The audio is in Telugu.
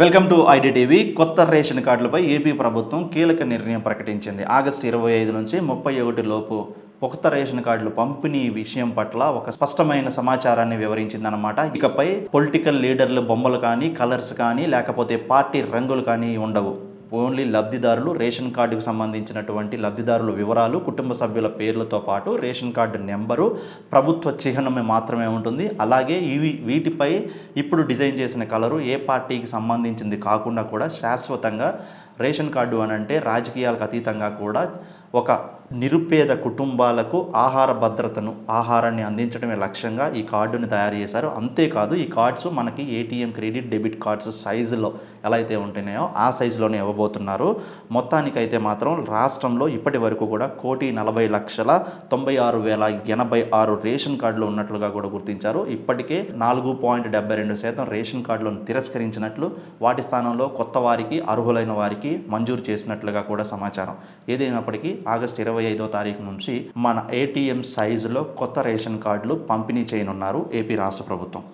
Welcome to IDTV. కొత్త రేషన్ కార్డులపై ఏపీ ప్రభుత్వం కీలక నిర్ణయం ప్రకటించింది. ఆగస్టు ఇరవై ఐదు నుంచి ముప్పై ఒకటి లోపు కొత్త రేషన్ కార్డులు పంపిణీ విషయం పట్ల ఒక స్పష్టమైన సమాచారాన్ని వివరించిందనమాట ఇకపై పొలిటికల్ లీడర్లు బొమ్మలు కానీ కలర్స్ కానీ లేకపోతే పార్టీ రంగులు కానీ ఉండవు. ఓన్లీ లబ్ధిదారులు రేషన్ కార్డుకు సంబంధించినటువంటి లబ్ధిదారుల వివరాలు కుటుంబ సభ్యుల పేర్లతో పాటు రేషన్ కార్డు నెంబరు ప్రభుత్వ చిహ్నమే మాత్రమే ఉంటుంది. అలాగే ఇవి వీటిపై ఇప్పుడు డిజైన్ చేసిన కలరు ఏ పార్టీకి సంబంధించింది కాకుండా కూడా శాశ్వతంగా రేషన్ కార్డు అని అంటే రాజకీయాలకు అతీతంగా కూడా ఒక నిరుపేద కుటుంబాలకు ఆహార భద్రతను ఆహారాన్ని అందించడమే లక్ష్యంగా ఈ కార్డుని తయారు చేశారు. అంతేకాదు ఈ కార్డ్స్ మనకి ఏటీఎం క్రెడిట్ డెబిట్ కార్డ్స్ సైజులో ఎలా అయితే ఉంటున్నాయో ఆ సైజులోనే ఇవ్వబోతున్నారు. మొత్తానికైతే మాత్రం రాష్ట్రంలో ఇప్పటి వరకు కూడా కోటి నలభై లక్షల తొంభై ఆరు వేల ఎనభై ఆరు రేషన్ కార్డులు ఉన్నట్లుగా కూడా గుర్తించారు. ఇప్పటికే నాలుగు పాయింట్ డెబ్బై రెండు శాతం రేషన్ కార్డులను తిరస్కరించినట్లు వాటి స్థానంలో కొత్త వారికి అర్హులైన వారికి మంజూరు చేసినట్లుగా కూడా సమాచారం. ఏదైనప్పటికీ ఆగస్టు ఇరవై ఐదో తారీఖు నుంచి మన ఏటీఎం సైజులో కొత్త రేషన్ కార్డులు పంపిణీ చేయనున్నారు ఏపీ రాష్ట్ర ప్రభుత్వం.